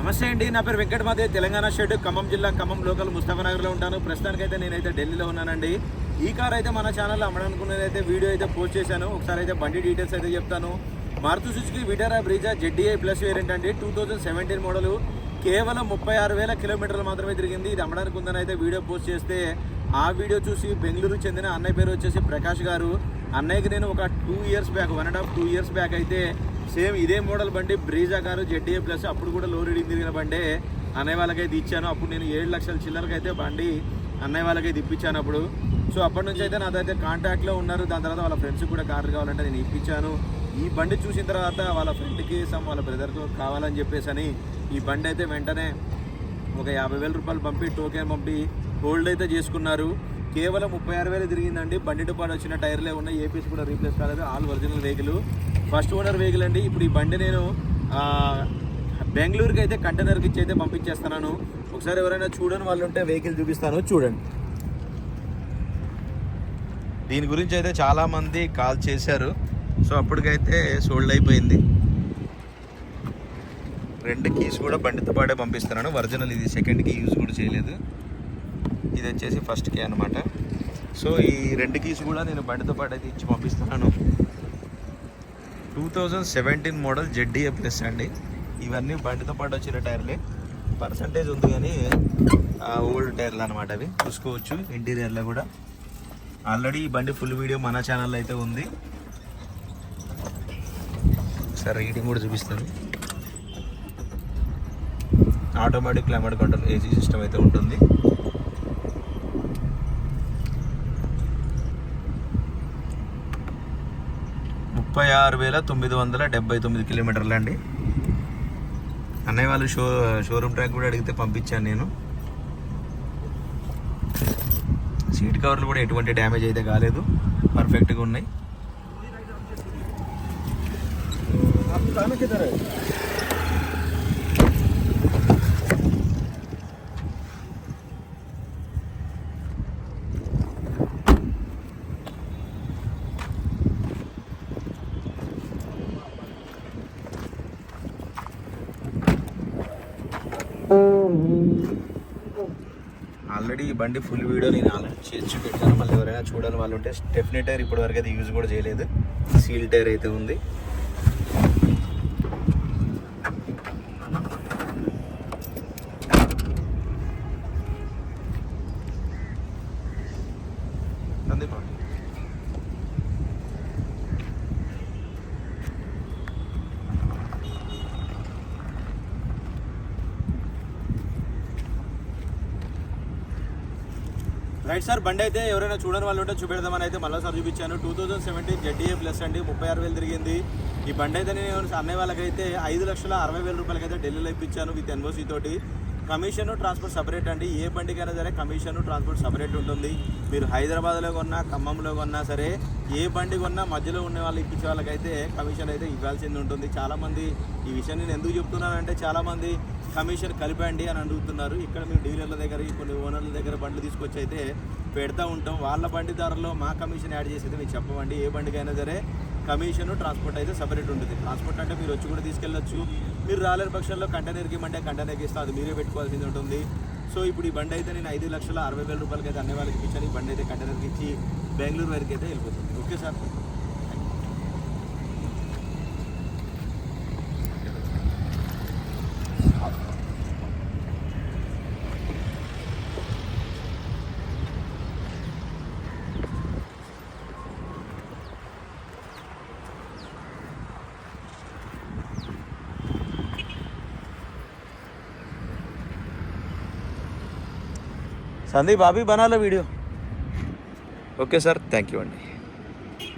నమస్తే అండి నా పేరు వెంకటమాదే తెలంగాణ షెడ్ ఖమ్మం జిల్లా ఖమ్మం లోకల్ ముస్తాఫనగర్లో ఉంటాను. ప్రస్తుతానికైతే నేనైతే ఢిల్లీలో ఉన్నానండి. ఈ కార్ అయితే మన ఛానల్లో అమ్మడానుకున్నది అయితే వీడియో అయితే పోస్ట్ చేశాను. ఒకసారి అయితే బండి డీటెయిల్స్ అయితే చెప్తాను. Maruti Suzuki Vitara Brezza Z D I plus variant అండి. Two thousand seventeen model. కేవలం ముప్పై ఆరు వేల కిలోమీటర్లు మాత్రమే తిరిగింది. ఇది అమ్మడానికి ఉందని అయితే వీడియో పోస్ట్ చేస్తే ఆ వీడియో చూసి బెంగళూరు చెందిన అన్నయ్య పేరు వచ్చేసి ప్రకాష్ గారు. అన్నయ్యకి నేను ఒక two years back one and half two years back అయితే సేమ్ ఇదే మోడల్ బండి బ్రీజా కారు జెడ్డీఏ ప్లస్ అప్పుడు కూడా లో రీడింగ్ తిరిగిన బండే. అన్నయ్య వాళ్ళకైతే ఇచ్చాను అప్పుడు నేను ఏడు లక్షల చిల్లరకి అయితే బండి అన్నయ్య వాళ్ళకైతే ఇప్పించాను అప్పుడు. సో అప్పటి నుంచి అయితే నాదైతే కాంటాక్ట్లో ఉన్నారు. దాని తర్వాత వాళ్ళ ఫ్రెండ్స్ కూడా కారు కావాలంటే నేను ఇప్పించాను. ఈ బండి చూసిన తర్వాత వాళ్ళ ఫ్రెండ్కి సమ్ వాళ్ళ బ్రదర్కి కావాలని చెప్పేసి అని ఈ బండి అయితే వెంటనే ఒక యాభై వేల రూపాయలు పంపి టోకెన్ పంపి హోల్డ్ అయితే చేసుకున్నారు. కేవలం ముప్పై ఆరు వేలు తిరిగిందండి. బండితో పాటు వచ్చిన టైర్లే ఉన్నాయి. ఏపీస్ కూడా రీప్లేస్ కాలేదు. All original vehicle. First owner vehicle అండి. ఇప్పుడు ఈ బండి నేను బెంగళూరుకి అయితే కంటైనర్కి ఇచ్చి అయితే పంపించేస్తున్నాను. ఒకసారి ఎవరైనా చూడని వాళ్ళు ఉంటే వెహికల్ చూపిస్తాను. చూడండి. దీని గురించి అయితే చాలామంది కాల్ చేశారు. సో అప్పటికైతే సోల్డ్ అయిపోయింది. రెండు కీస్ కూడా బండితో పాటే పంపిస్తున్నాను. ఒరిజినల్ ఇది. సెకండ్ కీ యూజ్ కూడా చేయలేదు. ఇది వచ్చేసి ఫస్ట్ కీ అనమాట సో ఈ రెండు కీస్ కూడా నేను బండితో పాటు అయితే ఇచ్చి పంపిస్తున్నాను. Two thousand seventeen model Z D A plus అండి. ఇవన్నీ బండితో పాటు వచ్చిన టైర్లే. పర్సంటేజ్ ఉంది కానీ ఓల్డ్ టైర్లు అనమాట అవి. చూసుకోవచ్చు ఇంటీరియర్లో కూడా. ఆల్రెడీ ఈ బండి ఫుల్ వీడియో మన ఛానల్లో అయితే ఉంది. ఒకసారి రీడింగ్ కూడా చూపిస్తాను. Automatic climate control A C system అయితే ఉంటుంది. ముప్పై ఆరు వేల తొమ్మిది వందల డెబ్బై తొమ్మిది కిలోమీటర్లు అండి. అన్నయ్య వాళ్ళు షో షోరూమ్ ట్రాక్ కూడా అడిగితే పంపించాను నేను. సీట్ కవర్లు కూడా ఎటువంటి డ్యామేజ్ అయితే కాలేదు. పర్ఫెక్ట్గా ఉన్నాయి. ఆల్రెడీ ఈ బండి ఫుల్ వీడియో నేను ఆల్రెడీ చేసి పెట్టాను మళ్ళీ ఎవరైనా చూడాలి వాళ్ళు ఉంటే స్టెఫ్నీ టైర్ ఇప్పటివరకు అయితే యూజ్ కూడా చేయలేదు. సీల్ టైర్ అయితే ఉంది. రైట్ సార్ బండి అయితే ఎవరైనా చూడని వాళ్ళు ఉంటే చూపెడదామని అయితే మళ్ళీ సార్ చూపించాను. Two thousand seventeen Z D A plus అండి ముప్పై ఆరు వేలు తిరిగింది. ఈ బండి అయితే నేను అన్నయ్య వాళ్ళకైతే ఐదు లక్షల అరవై వేల రూపాయలకి అయితే ఢిల్లీలో ఇప్పించాను విత్ ఎన్ఓసీ తోటి. కమిషన్ ట్రాన్స్పోర్ట్ సపరేట్ అండి. ఏ బండికైనా సరే కమిషన్ ట్రాన్స్పోర్ట్ సపరేట్ ఉంటుంది. మీరు హైదరాబాద్లో కొన్నా ఖమ్మంలో కొన్నా సరే ఏ బండి కొన్నా మధ్యలో ఉన్న వాళ్ళు ఇప్పించే వాళ్ళకైతే కమిషన్ అయితే ఇవ్వాల్సింది ఉంటుంది. చాలామంది ఈ విషయం నేను ఎందుకు చెప్తున్నానంటే చాలామంది కమిషన్ కలిపండి అని అడుగుతున్నారు. ఇక్కడ మేము డీలర్ల దగ్గర కొన్ని ఓనర్ల దగ్గర బండ్లు తీసుకొచ్చి అయితే పెడతా ఉంటాం. వాళ్ళ బండి ధరలో మా కమిషన్ యాడ్ చేసి అయితే మీకు చెప్పమండి. ఏ బండికైనా సరే కమిషన్ ట్రాన్స్పోర్ట్ అయితే సపరేట్ ఉంటుంది. ట్రాన్స్పోర్ట్ అంటే మీరు వచ్చి కూడా తీసుకెళ్ళొచ్చు. మీరు రాలేని పక్షంలో కంటైనర్కి ఇవ్వమంటే కంటైనర్కి ఇస్తే అది మీరే పెట్టుకోవాల్సింది ఉంటుంది. సో ఇప్పుడు ఈ బండి అయితే నేను ఐదు లక్షల అరవై వేల రూపాయలకి అయితే అన్ని వాళ్ళకి ఇచ్చాను ఈ బండి అయితే కంటైనర్కి ఇచ్చి బెంగళూరు వరకు అయితే వెళ్ళిపోతుంది. Okay sir? సందీప్ అభి బనాలో video okay sir thank you అండి